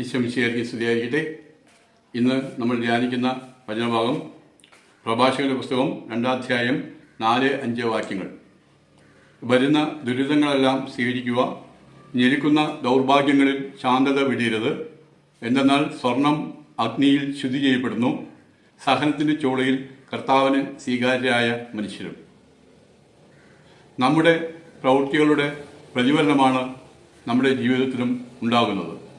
ഈശ്വമിശിയായിരിക്കും സ്തുതിയായിരിക്കട്ടെ. ഇന്ന് നമ്മൾ ധ്യാനിക്കുന്ന വചനഭാഗം പ്രഭാഷകരുടെ പുസ്തകം രണ്ടാധ്യായം നാല് അഞ്ച് വാക്യങ്ങൾ. വരുന്ന ദുരിതങ്ങളെല്ലാം സ്വീകരിക്കുക ഞെരുക്കുന്ന ദൗർഭാഗ്യങ്ങളിൽ ശാന്തത വിടിയരുത് എന്തെന്നാൽ സ്വർണം അഗ്നിയിൽ ശുദ്ധി ചെയ്യപ്പെടുന്നു സഹനത്തിന്റെ ചൂളയിൽ കർത്താവിന് സ്വീകാര്യരായ മനുഷ്യരും. നമ്മുടെ പ്രവൃത്തികളുടെ പ്രതിഫലനമാണ് നമ്മുടെ ജീവിതത്തിലും ഉണ്ടാകുന്നത്.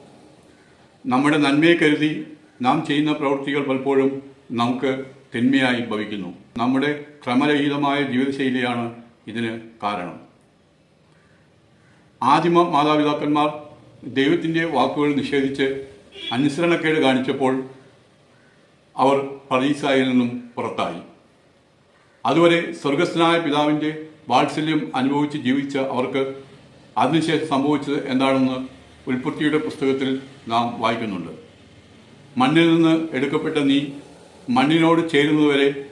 നമ്മുടെ നന്മയെ കരുതി നാം ചെയ്യുന്ന പ്രവൃത്തികൾ പലപ്പോഴും നമുക്ക് തിന്മയായി ഭവിക്കുന്നു. നമ്മുടെ ക്രമരഹിതമായ ജീവിതശൈലിയാണ് ഇതിന് കാരണം. ആദിമ മാതാപിതാക്കന്മാർ ദൈവത്തിന്റെ വാക്കുകൾ നിഷേധിച്ച് അനുസരണക്കേട് കാണിച്ചപ്പോൾ അവർ പറീസായിൽ നിന്നും പുറത്തായി. അതുവരെ സ്വർഗസ്ഥനായ പിതാവിന്റെ വാത്സല്യം അനുഭവിച്ച് ജീവിച്ച അവർക്ക് അതിനുശേഷം സംഭവിച്ചത് എന്താണെന്ന് ഉൽപ്പത്തിയുടെ പുസ്തകത്തിൽ നാം വായിക്കുന്നുണ്ട്. മണ്ണിൽ നിന്ന് എടുക്കപ്പെട്ട നീ മണ്ണിനോട് ചേരുന്നതുവരെ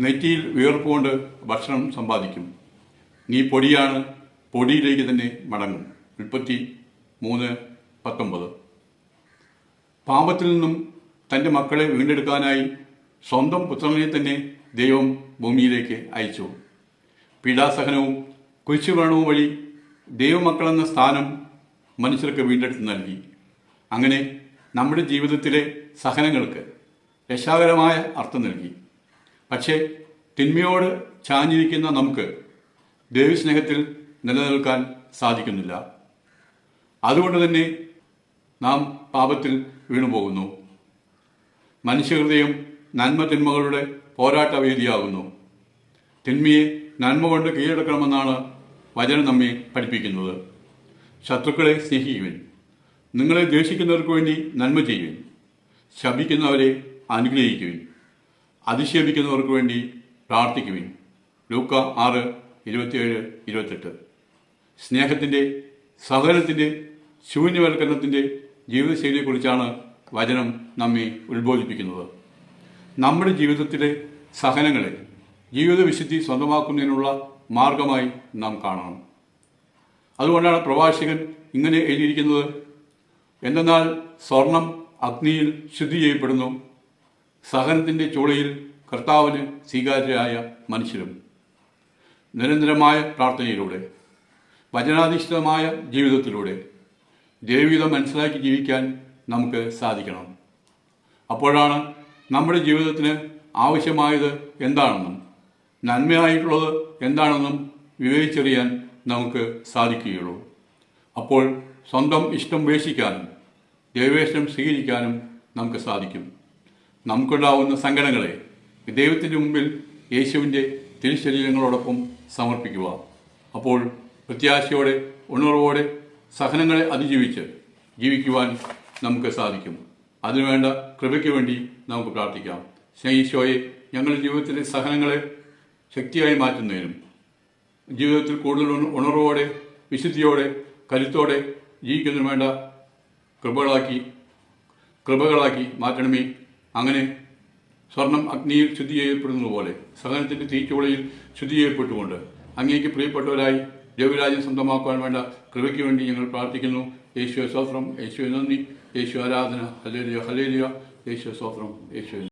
നെറ്റിയിൽ വിയർപ്പുകൊണ്ട് ഭക്ഷണം സമ്പാദിക്കും. നീ പൊടിയാണ് പൊടിയിലേക്ക് തന്നെ മടങ്ങും. ഉൽപ്പത്തി മൂന്ന് പത്തൊമ്പത്. പാപത്തിൽ നിന്നും തന്റെ മക്കളെ വീണ്ടെടുക്കാനായി സ്വന്തം പുത്രനെ തന്നെ ദൈവം ഭൂമിയിലേക്ക് അയച്ചു. പീഡാസഹനവും കുരിശുമരണവും വഴി ദൈവമക്കളെന്ന സ്ഥാനം മനുഷ്യർക്ക് വീണ്ടെടുത്ത് നൽകി. അങ്ങനെ നമ്മുടെ ജീവിതത്തിലെ സഹനങ്ങൾക്ക് രക്ഷാകരമായ അർത്ഥം നൽകി. പക്ഷേ തിന്മയോട് ചാഞ്ഞിരിക്കുന്ന നമുക്ക് ദൈവസ്നേഹത്തിൽ നിലനിൽക്കാൻ സാധിക്കുന്നില്ല. അതുകൊണ്ട് തന്നെ നാം പാപത്തിൽ വീണുപോകുന്നു. മനുഷ്യഹൃദയം നന്മ തിന്മകളുടെ പോരാട്ട വേദിയാകുന്നു. തിന്മയെ നന്മ കൊണ്ട് കീഴടക്കണമെന്നാണ് വചനം നമ്മെ പഠിപ്പിക്കുന്നത്. ശത്രുക്കളെ സ്നേഹിക്കുവിൻ. നിങ്ങളെ ദ്വേഷിക്കുന്നവർക്ക് വേണ്ടി നന്മ ചെയ്യുവിൻ. ശപിക്കുന്നവരെ അനുഗ്രഹിക്കുവിൻ. അതിശേപിക്കുന്നവർക്ക് വേണ്ടി പ്രാർത്ഥിക്കുവിൻ. ലൂക്ക ആറ് ഇരുപത്തിയേഴ് ഇരുപത്തെട്ട്. സ്നേഹത്തിന്റെ സഹകരണത്തിന്റെ ശൂന്യവൽക്കരണത്തിന്റെ ജീവിതശൈലിയെക്കുറിച്ചാണ് വചനം നമ്മെ ഉത്ബോധിപ്പിക്കുന്നത്. നമ്മുടെ ജീവിതത്തിലെ സഹനങ്ങളെ ജീവിത വിശുദ്ധി സ്വന്തമാക്കുന്നതിനുള്ള മാർഗമായി നാം കാണണം. അതുകൊണ്ടാണ് പ്രഭാഷകൻ ഇങ്ങനെ എഴുതിയിരിക്കുന്നത്. എന്തെന്നാൽ സ്വർണം അഗ്നിയിൽ ശുദ്ധി ചെയ്യപ്പെടുന്നു. സഹനത്തിന്റെ ചൂളയിൽ കർത്താവിന് സ്വീകാര്യരായ മനുഷ്യരും. നിരന്തരമായ പ്രാർത്ഥനയിലൂടെ വചനാധിഷ്ഠിതമായ ജീവിതത്തിലൂടെ ദൈവവിധം മനസ്സിലാക്കി ജീവിക്കാൻ നമുക്ക് സാധിക്കണം. അപ്പോഴാണ് നമ്മുടെ ജീവിതത്തിന് ആവശ്യമായത് എന്താണെന്നും നന്മയായിട്ടുള്ളത് എന്താണെന്നും വിവേചിച്ചറിയാൻ നമുക്ക് സാധിക്കുകയുള്ളൂ. അപ്പോൾ സ്വന്തം ഇഷ്ടം ഉപേക്ഷിക്കാനും ദൈവേഷ്ടം സ്വീകരിക്കാനും നമുക്ക് സാധിക്കും. നമുക്കുണ്ടാവുന്ന സങ്കടങ്ങളെ ദൈവത്തിന്റെ മുമ്പിൽ യേശുവിന്റെ തിരുശരീരങ്ങളോടൊപ്പം സമർപ്പിക്കുക. അപ്പോൾ പ്രത്യാശയോടെ ഉണർവോടെ സഹനങ്ങളെ അതിജീവിച്ച് ജീവിക്കുവാൻ നമുക്ക് സാധിക്കും. അതിനുവേണ്ട കൃപയ്ക്ക് വേണ്ടി നമുക്ക് പ്രാർത്ഥിക്കാം. ശനീശോയെ ഞങ്ങളുടെ ജീവിതത്തിലെ സഹനങ്ങളെ ശക്തിയായി മാറ്റുന്നതിനും ജീവിതത്തിൽ കൂടുതൽ ഉണ- ഉണർവോടെ വിശുദ്ധിയോടെ കരുത്തോടെ ജീവിക്കുന്നതിന് വേണ്ട കൃപകളാക്കി കൃപകളാക്കി മാറ്റണമേ. അങ്ങനെ സ്വർണം അഗ്നിയിൽ ശുദ്ധി ചെയ്യപ്പെടുന്നത് പോലെ സഹനത്തിന്റെ തീച്ചുളയിൽ ശുദ്ധി ചെയ്യപ്പെട്ടുകൊണ്ട് അങ്ങേക്ക് പ്രിയപ്പെട്ടവരായി ദൈവരാജ്യം സ്വന്തമാക്കുവാൻ വേണ്ട കൃപയ്ക്ക് വേണ്ടി ഞങ്ങൾ പ്രാർത്ഥിക്കുന്നു. യേശു സ്തോത്രം. യേശു നന്ദി. യേശു ആരാധന. ഹലേലിയ ഹലേലിയ യേശു സ്തോത്രം. യേശു